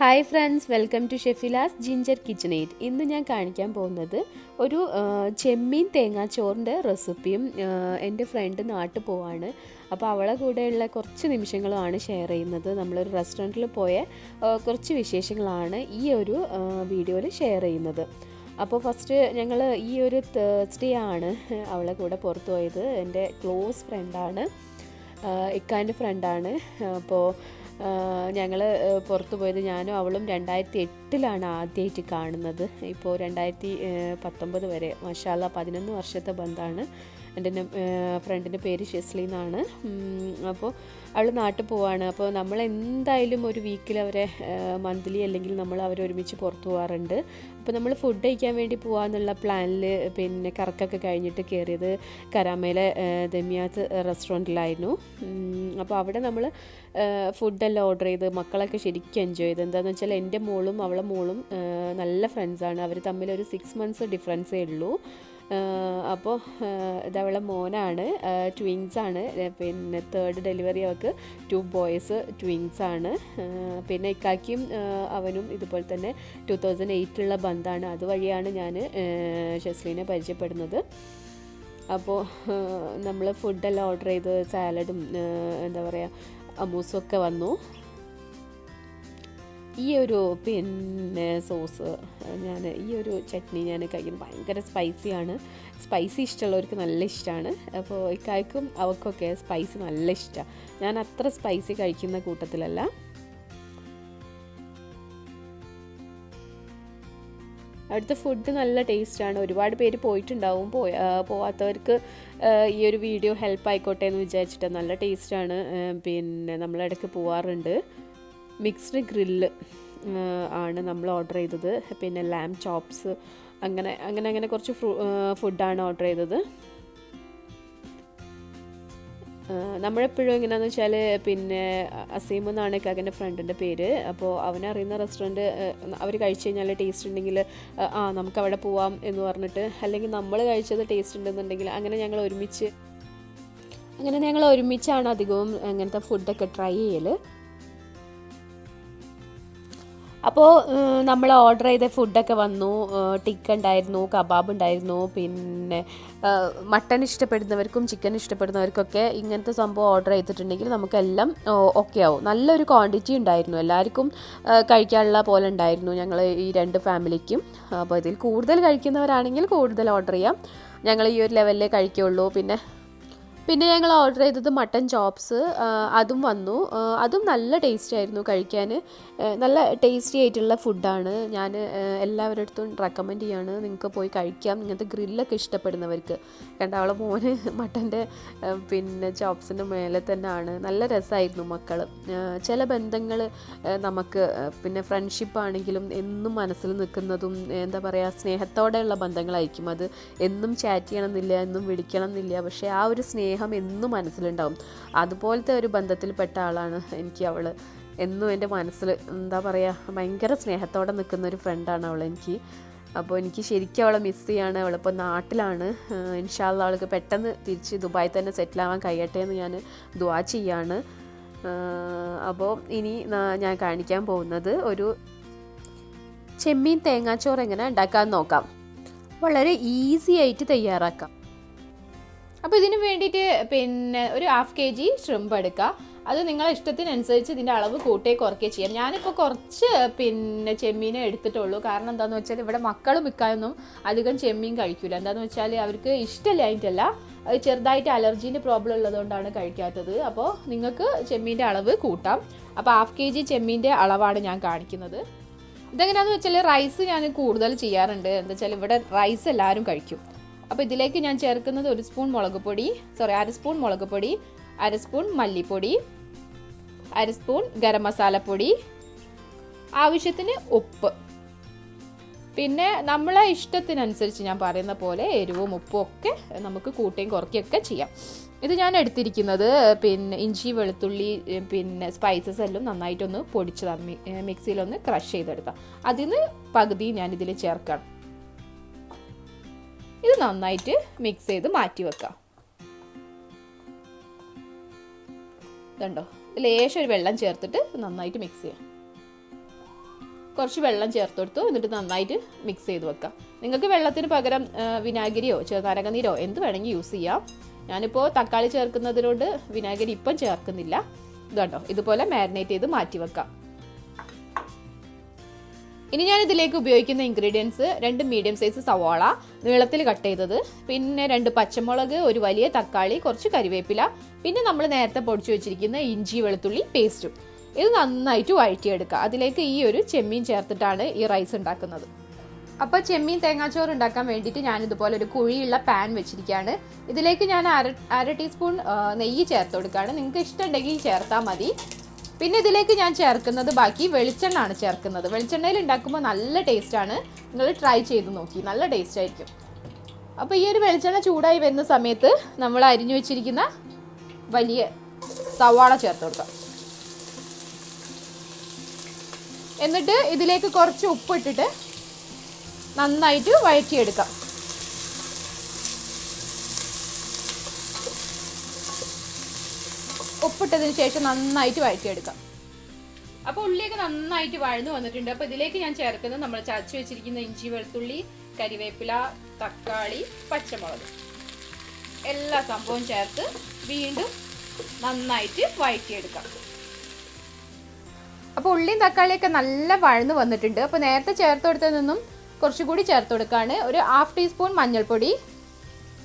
Hi friends welcome to ഷെഫിലാസ് ginger kitchen eight ഇന്ന് ഞാൻ കാണിക്കാൻ പോകുന്നത് ഒരു ചെമ്മീൻ തേങ്ങാച്ചോറിന്റെ റെസിപ്പിയും എന്റെ ഫ്രണ്ട് നാട്ടിൽ പോവാണ്. അപ്പോൾ അവളെ കൂടെയുള്ള കുറച്ച് നിമിഷങ്ങളുമാണ് ഷെയർ ചെയ്യുന്നത്. നമ്മളൊരു റെസ്റ്റോറന്റിൽ പോയ കുറച്ച് വിശേഷങ്ങളാണ് ഈ ഒരു വീഡിയോയിൽ ഷെയർ ചെയ്യുന്നത്. അപ്പോൾ ഫസ്റ്റ് ഞങ്ങൾ ഈ ഒരു തേഴ്സ്ഡേ ആണ് അവളെ കൂടെ പുറത്തു പോയത്. എന്റെ ക്ലോസ് ഫ്രണ്ടാണ് ഇക്കാന്റെ ഫ്രണ്ടാണ് അപ്പോൾ ഞങ്ങൾ പുറത്തു പോയത് ഞാനും അവളും രണ്ടായിരത്തി എട്ടിലാണ് ആദ്യമായിട്ട് കാണുന്നത്. ഇപ്പോൾ രണ്ടായിരത്തി പത്തൊമ്പത് വരെ. മഷാല പതിനൊന്ന് വർഷത്തെ ബന്ധമാണ് എന്റെ ഫ്രണ്ടിന്റെ പേര് ഷെസ്ലി എന്നാണ്. അപ്പോൾ അവൾ നാട്ടിൽ പോവാണ്. അപ്പോൾ നമ്മൾ എന്തായാലും ഒരു വീക്കിൽ അവരെ മന്ത്ലി അല്ലെങ്കിൽ നമ്മൾ അവരെ ഒരുമിച്ച് പുറത്തു പോകാറുണ്ട് അപ്പോൾ നമ്മൾ ഫുഡ് കഴിക്കാൻ വേണ്ടി പോകാമെന്നുള്ള പ്ലാനിൽ പിന്നെ കറക്കൊക്കെ കഴിഞ്ഞിട്ട് കയറിയത് കരാമയിലെ ദമിയാത്ത് റെസ്റ്റോറന്റിലായിരുന്നു അപ്പോൾ അവിടെ നമ്മൾ ഫുഡെല്ലാം ഓർഡർ ചെയ്ത് മക്കളൊക്കെ ശരിക്കും എൻജോയ് ചെയ്ത്. എന്താണെന്ന് വെച്ചാൽ എന്റെ മോളും അവളെ മോളും നല്ല ഫ്രണ്ട്സാണ് അവർ തമ്മിൽ ഒരു സിക്സ് മന്ത്സ് ഡിഫറൻസേ ഉള്ളൂ. അപ്പോൾ ഇതവളെ മോനാണ്. ട്വിൻസ് ആണ്. പിന്നെ തേർഡ് ഡെലിവറി അവൾക്ക് ടു ബോയ്സ് ട്വിൻസ് ആണ്. പിന്നെ ഇക്കാക്കിയും അവനും ഇതുപോലെ തന്നെ ടു തൗസൻഡ് എയ്റ്റിലുള്ള ബന്ധമാണ് അതുവഴിയാണ് ഞാൻ ഷെസ്ലീനെ പരിചയപ്പെടുന്നത്. അപ്പോൾ നമ്മൾ ഫുഡെല്ലാം ഓർഡർ ചെയ്ത് സാലഡും എന്താ പറയുക അമൂസും ഒക്കെ വന്നു. ഈ ഒരു പിന്നെ സോസ് ഞാൻ ഈ ഒരു ചട്നി ഞാൻ കഴിക്കുന്നത് ഭയങ്കര സ്പൈസിയാണ് സ്പൈസി ഇഷ്ടമുള്ളവർക്ക് നല്ല ഇഷ്ടമാണ്. അപ്പോൾ ഇക്കായ്ക്കും അവർക്കൊക്കെ സ്പൈസി നല്ല ഇഷ്ടമാണ് ഞാൻ അത്ര സ്പൈസി കഴിക്കുന്ന കൂട്ടത്തിലല്ല. അവിടുത്തെ ഫുഡ് നല്ല ടേസ്റ്റാണ് ഒരുപാട് പേര് പോയിട്ടുണ്ടാവും. പോയ പോവാത്തവർക്ക് ഈ ഒരു വീഡിയോ ഹെൽപ്പ് ആയിക്കോട്ടെ എന്ന് വിചാരിച്ചിട്ട് നല്ല ടേസ്റ്റാണ് പിന്നെ നമ്മളിടയ്ക്ക് പോവാറുണ്ട്. മിക്സ്ഡ് ഗ്രില്ല് ആണ് നമ്മൾ ഓർഡർ ചെയ്തത്. പിന്നെ ലാം ചോപ്സ് അങ്ങനെ അങ്ങനെ അങ്ങനെ കുറച്ച് ഫുഡാണ് ഓർഡർ ചെയ്തത്. നമ്മളെപ്പോഴും എങ്ങനെയാണെന്ന് വെച്ചാൽ പിന്നെ അസീം എന്നാണ് കാക്കന്റെ ഫ്രണ്ടിന്റെ പേര്. അപ്പോൾ അവനറിയുന്ന റെസ്റ്റോറന്റ് അവർ കഴിച്ചു കഴിഞ്ഞാൽ ടേസ്റ്റ് ഉണ്ടെങ്കിൽ ആ നമുക്ക് അവിടെ പോവാം എന്ന് പറഞ്ഞിട്ട് അല്ലെങ്കിൽ നമ്മൾ കഴിച്ചത് ടേസ്റ്റ് ഉണ്ടെന്നുണ്ടെങ്കിൽ അങ്ങനെ ഞങ്ങൾ ഒരുമിച്ച് അങ്ങനെ ഞങ്ങൾ ഒരുമിച്ചാണ് അധികവും അങ്ങനത്തെ ഫുഡൊക്കെ ട്രൈ ചെയ്യൽ അപ്പോൾ നമ്മൾ ഓർഡർ ചെയ്ത ഫുഡൊക്കെ വന്നു. ടിക്ക ഉണ്ടായിരുന്നു കബാബ് ഉണ്ടായിരുന്നു പിന്നെ മട്ടൺ ഇഷ്ടപ്പെടുന്നവർക്കും ചിക്കൻ ഇഷ്ടപ്പെടുന്നവർക്കൊക്കെ ഇങ്ങനത്തെ സംഭവം ഓർഡർ ചെയ്തിട്ടുണ്ടെങ്കിൽ നമുക്കെല്ലാം ഓക്കെ ആവും. നല്ലൊരു ക്വാണ്ടിറ്റി ഉണ്ടായിരുന്നു. എല്ലാവർക്കും കഴിക്കാനുള്ള പോലെ ഉണ്ടായിരുന്നു ഞങ്ങൾ ഈ രണ്ട് ഫാമിലിക്കും. അപ്പോൾ ഇതിൽ കൂടുതൽ കഴിക്കുന്നവരാണെങ്കിൽ കൂടുതൽ ഓർഡർ ചെയ്യാം. ഞങ്ങൾ ഈ ഒരു ലെവലിലേ കഴിക്കുള്ളൂ. പിന്നെ പിന്നെ ഞങ്ങൾ ഓർഡർ ചെയ്തത് മട്ടൻ ചോപ്സ് അതും വന്നു. അതും നല്ല ടേസ്റ്റ് ആയിരുന്നു കഴിക്കാൻ. നല്ല ടേസ്റ്റി ആയിട്ടുള്ള ഫുഡാണ് ഞാൻ എല്ലാവരുടെ അടുത്തും റെക്കമെൻഡ് ചെയ്യാണ്. നിങ്ങൾക്ക് പോയി കഴിക്കാം. ഇങ്ങനത്തെ ഗ്രില്ലൊക്കെ ഇഷ്ടപ്പെടുന്നവർക്ക്. കണ്ട മോന് മട്ടന്റെ പിന്നെ ചോപ്സിന്റെ മേലെ തന്നെയാണ്. നല്ല രസമായിരുന്നു മക്കൾ ചില ബന്ധങ്ങൾ നമുക്ക് പിന്നെ ഫ്രണ്ട്ഷിപ്പ് ആണെങ്കിലും എന്നും മനസ്സിൽ നിൽക്കുന്നതും എന്താ പറയുക സ്നേഹത്തോടെയുള്ള ബന്ധങ്ങളായിരിക്കും അത്. എന്നും ചാറ്റ് ചെയ്യണമെന്നില്ല എന്നും വിളിക്കണം എന്നില്ല പക്ഷേ ആ ഒരു സ്നേഹം എന്നും മനസ്സിലുണ്ടാവും. അതുപോലത്തെ ഒരു ബന്ധത്തിൽപ്പെട്ട ആളാണ് എനിക്ക് അവൾ എന്നും എന്റെ മനസ്സിൽ എന്താ പറയുക ഭയങ്കര സ്നേഹത്തോടെ നിൽക്കുന്ന ഒരു ഫ്രണ്ടാണ് അവൾ എനിക്ക്. അപ്പോൾ എനിക്ക് ശരിക്കും അവളെ മിസ് ചെയ്യാണ്. അവളിപ്പോൾ നാട്ടിലാണ്. ഇൻഷാല്ല അവൾക്ക് പെട്ടെന്ന് തിരിച്ച് ദുബായി തന്നെ സെറ്റിലാവാൻ കഴിയട്ടെ എന്ന് ഞാൻ ദുവാ ചെയ്യാണ്. അപ്പോൾ ഇനി ഞാൻ കാണിക്കാൻ പോകുന്നത് ഒരു ചെമ്മീൻ തേങ്ങാച്ചോറ് എങ്ങനെ ഉണ്ടാക്കാൻ നോക്കാം. വളരെ ഈസി ആയിട്ട് തയ്യാറാക്കാം. അപ്പോൾ ഇതിന് വേണ്ടിയിട്ട് പിന്നെ ഒരു ഹാഫ് കെ ജി ഷ്രിമ്പ് എടുക്കുക. അത് നിങ്ങളെ ഇഷ്ടത്തിനനുസരിച്ച് ഇതിന്റെ അളവ് കൂട്ടേ കുറക്കേ ചെയ്യാം. ഞാനിപ്പോൾ കുറച്ച് പിന്നെ ചെമ്മീനെ എടുത്തിട്ടുള്ളൂ. കാരണം എന്താണെന്ന് വെച്ചാൽ ഇവിടെ മക്കൾ മിക്കായൊന്നും അധികം ചെമ്മീൻ കഴിക്കില്ല എന്താണെന്ന് വെച്ചാൽ അവർക്ക് ഇഷ്ടമല്ല അത് ചെറുതായിട്ട് അലർജീന്റെ പ്രോബ്ലം ഉള്ളതുകൊണ്ടാണ് കഴിക്കാത്തത്. അപ്പോൾ നിങ്ങൾക്ക് ചെമ്മീന്റെ അളവ് കൂട്ടാം. അപ്പോൾ ഹാഫ് കെ ജി ചെമ്മീന്റെ അളവാണ് ഞാൻ കാണിക്കുന്നത്. ഇതെങ്ങനെയാണെന്ന് വെച്ചാൽ റൈസ് ഞാൻ കൂടുതൽ ചെയ്യാറുണ്ട്. എന്താ വെച്ചാൽ ഇവിടെ റൈസ് എല്ലാവരും കഴിക്കും. അപ്പോൾ ഇതിലേക്ക് ഞാൻ ചേർക്കുന്നത് ഒരു സ്പൂൺ മുളക് പൊടി. സോറി അര സ്പൂൺ മുളക് പൊടി അര സ്പൂൺ മല്ലിപ്പൊടി അര സ്പൂൺ ഗരം മസാലപ്പൊടി ആവശ്യത്തിന് ഉപ്പ്. പിന്നെ നമ്മളെ ഇഷ്ടത്തിനനുസരിച്ച് ഞാൻ പറയുന്ന പോലെ എരിവും ഉപ്പും ഒക്കെ നമുക്ക് കൂട്ടുകയും കുറയ്ക്കുകയൊക്കെ ചെയ്യാം. ഇത് ഞാൻ എടുത്തിരിക്കുന്നത് പിന്നെ ഇഞ്ചി വെളുത്തുള്ളി പിന്നെ സ്പൈസസ് എല്ലാം നന്നായിട്ടൊന്ന് പൊടിച്ചതാണ്. മിക്സിയിലൊന്ന് ക്രഷ് ചെയ്തെടുത്താൽ അതിന് പകുതി ഞാൻ ഇതിൽ ചേർക്കണം. ഇത് നന്നായിട്ട് മിക്സ് ചെയ്ത് മാറ്റി വെക്കാം. ഇതുണ്ടോ? ലേശം ഒരു വെള്ളം ചേർത്തിട്ട് നന്നായിട്ട് മിക്സ് ചെയ്യാം. കുറച്ച് വെള്ളം ചേർത്ത് കൊടുത്തു എന്നിട്ട് നന്നായിട്ട് മിക്സ് ചെയ്ത് വെക്കാം. നിങ്ങൾക്ക് വെള്ളത്തിന് പകരം വിനാഗിരിയോ ചെറുനാരകനീരോ എന്ത് വേണമെങ്കിൽ യൂസ് ചെയ്യാം. ഞാനിപ്പോൾ തക്കാളി ചേർക്കുന്നതിനോട് വിനാഗിരി ഇപ്പം ചേർക്കുന്നില്ല. ഇതുണ്ടോ? ഇതുപോലെ മാരിനേറ്റ് ചെയ്ത് മാറ്റി വെക്കാം. ഇനി ഞാൻ ഇതിലേക്ക് ഉപയോഗിക്കുന്ന ഇൻഗ്രീഡിയൻസ് രണ്ട് മീഡിയം സൈസ് സവാള നീളത്തിൽ കട്ട് ചെയ്തത്. പിന്നെ രണ്ട് പച്ചമുളക് ഒരു വലിയ തക്കാളി കുറച്ച് കരിവേപ്പില. പിന്നെ നമ്മൾ നേരത്തെ പൊടിച്ചു വെച്ചിരിക്കുന്ന ഇഞ്ചി വെളുത്തുള്ളി പേസ്റ്റും ഇത് നന്നായിട്ട് വഴറ്റിയെടുക്കുക. അതിലേക്ക് ഈ ഒരു ചെമ്മീൻ ചേർത്തിട്ടാണ് ഈ റൈസ് ഉണ്ടാക്കുന്നത്. അപ്പോൾ ചെമ്മീൻ തേങ്ങാച്ചോറ് ഉണ്ടാക്കാൻ വേണ്ടിയിട്ട് ഞാൻ ഇതുപോലെ ഒരു കുഴിയുള്ള പാൻ വെച്ചിരിക്കുകയാണ്. ഇതിലേക്ക് ഞാൻ അര അര ടീസ്പൂൺ നെയ്യ് ചേർത്ത് കൊടുക്കുകയാണ്. നിങ്ങൾക്ക് ഇഷ്ടമുണ്ടെങ്കിൽ ചേർത്താൽ മതി. പിന്നെ ഇതിലേക്ക് ഞാൻ ചേർക്കുന്നത് ബാക്കി വെളിച്ചെണ്ണ ആണ് ചേർക്കുന്നത്. വെളിച്ചെണ്ണയിൽ ഉണ്ടാക്കുമ്പോൾ നല്ല ടേസ്റ്റ് ആണ് നിങ്ങൾ ട്രൈ ചെയ്ത് നോക്കി. നല്ല ടേസ്റ്റ് ആയിരിക്കും. അപ്പോൾ ഈ ഒരു വെളിച്ചെണ്ണ ചൂടായി വരുന്ന സമയത്ത് നമ്മൾ അരിഞ്ഞു വെച്ചിരിക്കുന്ന വലിയ സവാള ചേർത്ത് കൊടുക്കാം. എന്നിട്ട് ഇതിലേക്ക് കുറച്ച് ഉപ്പ് ഇട്ടിട്ട് നന്നായിട്ട് വഴറ്റിയെടുക്കാം. ഉപ്പിട്ടതിന് ശേഷം നന്നായിട്ട് വഴറ്റിയെടുക്കാം. അപ്പോൾ ഉള്ളിയൊക്കെ നന്നായിട്ട് വഴന്നു വന്നിട്ടുണ്ട്. അപ്പോൾ ഇതിലേക്ക് ഞാൻ ചേർക്കുന്നത് നമ്മൾ ചതച്ച് വെച്ചിരിക്കുന്ന ഇഞ്ചി വെളുത്തുള്ളി കരിവേപ്പില തക്കാളി പച്ചമുളക്. എല്ലാ സംഭവവും ചേർത്ത് വീണ്ടും നന്നായിട്ട് വഴറ്റിയെടുക്കാം. അപ്പോൾ ഉള്ളിയും തക്കാളിയൊക്കെ നല്ല വഴന്നു വന്നിട്ടുണ്ട്. അപ്പോൾ നേരത്തെ ചേർത്ത് കൊടുത്തതിൽ നിന്നും കുറച്ചുകൂടി ചേർത്ത് കൊടുക്കുകയാണ് ഒരു ഹാഫ് ടീസ്പൂൺ മഞ്ഞൾപ്പൊടി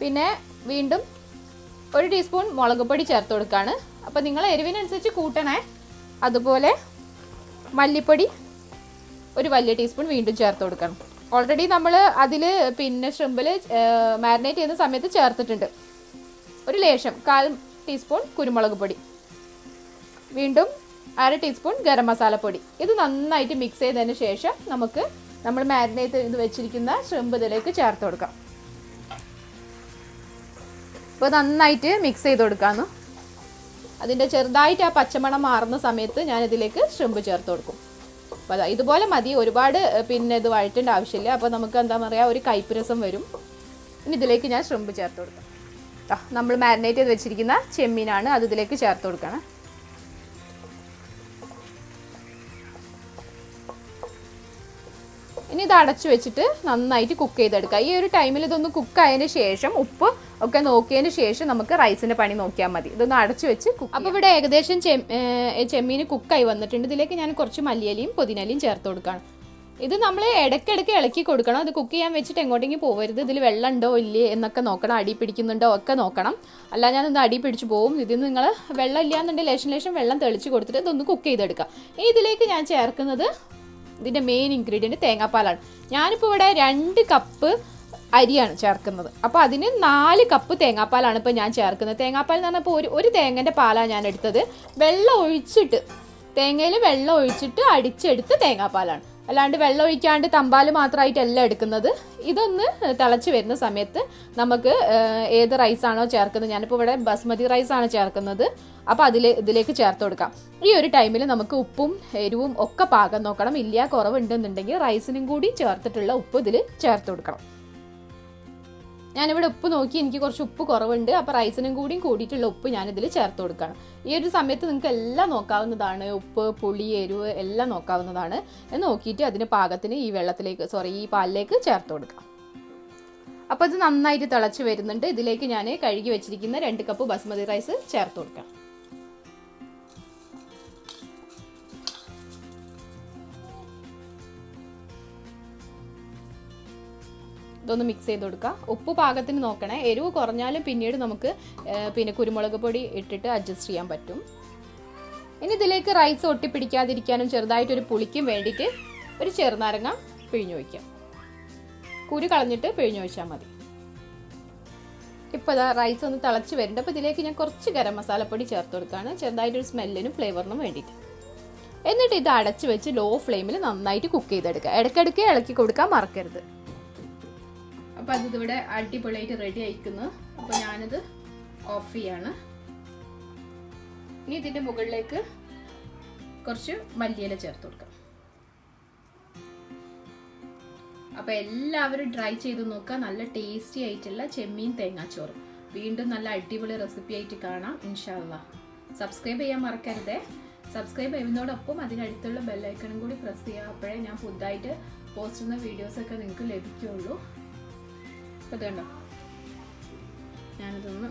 പിന്നെ വീണ്ടും ഒരു ടീസ്പൂൺ മുളക് പൊടി ചേർത്ത് കൊടുക്കുകയാണ് അപ്പോൾ നിങ്ങൾ എരിവിനനുസരിച്ച് കൂട്ടണേ. അതുപോലെ മല്ലിപ്പൊടി ഒരു വലിയ ടീസ്പൂൺ വീണ്ടും ചേർത്ത് കൊടുക്കണം. ഓൾറെഡി നമ്മൾ അതിൽ പിന്നെ ഷ്രിമ്പിൽ മാരിനേറ്റ് ചെയ്യുന്ന സമയത്ത് ചേർത്തിട്ടുണ്ട്. ഒരു ലേശം കാൽ ടീസ്പൂൺ കുരുമുളക് പൊടി. വീണ്ടും അര ടീസ്പൂൺ ഗരം മസാലപ്പൊടി ഇത് നന്നായിട്ട് മിക്സ് ചെയ്തതിന് ശേഷം നമുക്ക് നമ്മൾ മാരിനേറ്റ് ചെയ്ത് വെച്ചിരിക്കുന്ന ഷ്രിമ്പ് ഇതിലേക്ക് ചേർത്ത് കൊടുക്കാം. അപ്പോൾ നന്നായിട്ട് മിക്സ് ചെയ്ത് കൊടുക്കാമെന്ന് അതിന്റെ ചെറുതായിട്ട് ആ പച്ചമണം മാറുന്ന സമയത്ത് ഞാൻ ഇതിലേക്ക് ഷ്രിമ്പ് ചേർത്ത് കൊടുക്കും. അപ്പോൾ അതാ ഇതുപോലെ മതി. ഒരുപാട് പിന്നെ ഇത് വഴറ്റേണ്ട ആവശ്യമില്ല. അപ്പോൾ നമുക്ക് എന്താ പറയുക ഒരു കൈപ്പുരസം വരും. ഇനി ഇതിലേക്ക് ഞാൻ ഷ്രിമ്പ് ചേർത്ത് കൊടുക്കാം. നമ്മൾ മാരിനേറ്റ് ചെയ്ത് വെച്ചിരിക്കുന്ന ചെമ്മീനാണ് അത് ഇതിലേക്ക് ചേർത്ത് കൊടുക്കണം. ഇനി ഇത് അടച്ചു വെച്ചിട്ട് നന്നായിട്ട് കുക്ക് ചെയ്തെടുക്കുക ഈ ഒരു ടൈമിൽ ഇതൊന്ന് കുക്ക് ആയതിന് ശേഷം ഉപ്പ് ഒക്കെ നോക്കിയതിന് ശേഷം നമുക്ക് റൈസിന്റെ പണി നോക്കിയാൽ മതി. ഇതൊന്ന് അടച്ചു വെച്ച് അപ്പോൾ ഇവിടെ ഏകദേശം ചെമ്മീൻ കുക്കായി വന്നിട്ടുണ്ട്. ഇതിലേക്ക് ഞാൻ കുറച്ച് മല്ലിയലിയും പുതിനലിയും ചേർത്ത് കൊടുക്കുകയാണ് ഇത് നമ്മൾ ഇടയ്ക്കിടയ്ക്ക് ഇളക്കി കൊടുക്കണം. അത് കുക്ക് ചെയ്യാൻ വെച്ചിട്ട് എങ്ങോട്ടെങ്കിലും പോകരുത് ഇതിൽ വെള്ളം ഉണ്ടോ ഇല്ലേ എന്നൊക്കെ നോക്കണം. അടി പിടിക്കുന്നുണ്ടോ ഒക്കെ നോക്കണം. അല്ല ഞാൻ ഇത് അടി പിടിച്ച് പോകും ഇതിൽ നിങ്ങൾ വെള്ളം ഇല്ലാന്നുണ്ടെങ്കിൽ ലേശം ലേശം വെള്ളം തെളിച്ച് കൊടുത്തിട്ട് ഇതൊന്ന് കുക്ക് ചെയ്തെടുക്കാം. ഇനി ഇതിലേക്ക് ഞാൻ ചേർക്കുന്നത് ഇതിന്റെ മെയിൻ ഇൻഗ്രീഡിയന്റ് തേങ്ങാപ്പാലാണ്. ഞാനിപ്പോൾ ഇവിടെ രണ്ട് കപ്പ് അരിയാണ് ചേർക്കുന്നത്. അപ്പോൾ അതിന് നാല് കപ്പ് തേങ്ങാപ്പാലാണ് ഇപ്പോൾ ഞാൻ ചേർക്കുന്നത്. തേങ്ങാപ്പാൽ എന്ന് പറഞ്ഞപ്പോൾ ഒരു ഒരു തേങ്ങന്റെ പാലാണ് ഞാൻ എടുത്തത്. വെള്ളം ഒഴിച്ചിട്ട് തേങ്ങയിൽ വെള്ളം ഒഴിച്ചിട്ട് അടിച്ചെടുത്ത് തേങ്ങാപ്പാലാണ്. അല്ലാണ്ട് വെള്ളം ഒഴിക്കാണ്ട് തമ്പാൽ മാത്രമായിട്ടല്ല എടുക്കുന്നത്. ഇതൊന്ന് തിളച്ച് വരുന്ന സമയത്ത് നമുക്ക് ഏത് റൈസാണോ ചേർക്കുന്നത്. ഞാനിപ്പോൾ ഇവിടെ ബസ്മതി റൈസാണ് ചേർക്കുന്നത്. അപ്പോൾ അതിൽ ഇതിലേക്ക് ചേർത്ത് കൊടുക്കാം. ഈ ഒരു ടൈമിൽ നമുക്ക് ഉപ്പും എരിവും ഒക്കെ പാകം നോക്കണം. ഇല്ല കുറവുണ്ടെന്നുണ്ടെങ്കിൽ റൈസിനും കൂടി ചേർത്തിട്ടുള്ള ഉപ്പ് ഇതിൽ ചേർത്ത് കൊടുക്കണം. ഞാനിവിടെ ഉപ്പ് നോക്കി എനിക്ക് കുറച്ച് ഉപ്പ് കുറവുണ്ട്. അപ്പോൾ റൈസിനും കൂടിയും കൂടിയിട്ടുള്ള ഉപ്പ് ഞാനിതിൽ ചേർത്ത് കൊടുക്കണം. ഈ ഒരു സമയത്ത് നിങ്ങൾക്ക് എല്ലാം നോക്കാവുന്നതാണ്. ഉപ്പ് പുളി എരിവ് എല്ലാം നോക്കാവുന്നതാണ്. എന്ന് നോക്കിയിട്ട് അതിന് പാകത്തിന് ഈ വെള്ളത്തിലേക്ക് സോറി ഈ പാലിലേക്ക് ചേർത്ത് കൊടുക്കാം. അപ്പോൾ ഇത് നന്നായിട്ട് തിളച്ച് വരുന്നുണ്ട്. ഇതിലേക്ക് ഞാൻ കഴുകി വെച്ചിരിക്കുന്ന രണ്ട് കപ്പ് ബസ്മതി റൈസ് ചേർത്ത് കൊടുക്കാം. ഇതൊന്ന് മിക്സ് ചെയ്ത് കൊടുക്കുക ഉപ്പ് പാകത്തിന് നോക്കണേ. എരിവ് കുറഞ്ഞാലും പിന്നീട് നമുക്ക് പിന്നെ കുരുമുളക് പൊടി ഇട്ടിട്ട് അഡ്ജസ്റ്റ് ചെയ്യാൻ പറ്റും. ഇനി ഇതിലേക്ക് റൈസ് ഒട്ടിപ്പിടിക്കാതിരിക്കാനും ചെറുതായിട്ടൊരു പുളിക്കും വേണ്ടിയിട്ട് ഒരു ചെറുനാരങ്ങ പിഴിഞ്ഞു വയ്ക്കാം കുരു കളഞ്ഞിട്ട് പിഴിഞ്ഞു വെച്ചാൽ മതി. ഇപ്പോൾ റൈസ് ഒന്ന് തിളച്ച് വരുന്നുണ്ട്. അപ്പോൾ ഇതിലേക്ക് ഞാൻ കുറച്ച് ഗരം മസാലപ്പൊടി ചേർത്ത് കൊടുക്കുകയാണ് ചെറുതായിട്ടൊരു സ്മെല്ലിനും ഫ്ലേവറിനും വേണ്ടിയിട്ട്. എന്നിട്ട് ഇത് അടച്ച് വെച്ച് ലോ ഫ്ലെയിമിൽ നന്നായിട്ട് കുക്ക് ചെയ്തെടുക്കുക ഇടയ്ക്കിടയ്ക്ക് ഇളക്കി കൊടുക്കാൻ മറക്കരുത്. അപ്പോൾ ഇവിടെ അടിപൊളിയായിട്ട് റെഡി ആയിക്കുന്നു. അപ്പോൾ ഞാനിത് ഓഫ് ചെയ്യാണ്. ഇനി ഇതിന്റെ മുകളിലേക്ക് കുറച്ച് മല്ലിയില ചേർത്ത് കൊടുക്കാം. അപ്പോൾ എല്ലാവരും ട്രൈ ചെയ്ത് നോക്കുക. നല്ല ടേസ്റ്റി ആയിട്ടുള്ള ചെമ്മീൻ തേങ്ങാച്ചോറ്. വീണ്ടും നല്ല അടിപൊളി റെസിപ്പി ആയിട്ട് കാണാം. ഇൻഷാല്ല സബ്സ്ക്രൈബ് ചെയ്യാൻ മറക്കരുതേ. സബ്സ്ക്രൈബ് ചെയ്യുന്നതോടൊപ്പം അതിനടുത്തുള്ള ബെല്ലൈക്കണും കൂടി പ്രസ് ചെയ്യുക. അപ്പോഴേ ഞാൻ പുതുതായിട്ട് പോസ്റ്റ് ചെയ്യുന്ന വീഡിയോസൊക്കെ നിങ്ങൾക്ക് ലഭിക്കുകയുള്ളൂ അപ്പോൾ കണ്ടോ? ഞാനിതൊന്ന്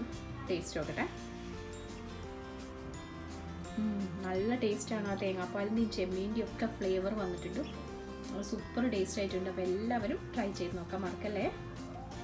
ടേസ്റ്റ് നോക്കട്ടെ. നല്ല ടേസ്റ്റാണ് ആ തേങ്ങാപ്പാലിന്റെയും ചെമ്മീന്റെയും ഒക്കെ ഫ്ലേവർ വന്നിട്ടുണ്ട്. സൂപ്പർ ടേസ്റ്റ് ആയിട്ടുണ്ട്. അപ്പോൾ എല്ലാവരും ട്രൈ ചെയ്ത് നോക്കാം. മറക്കല്ലേ?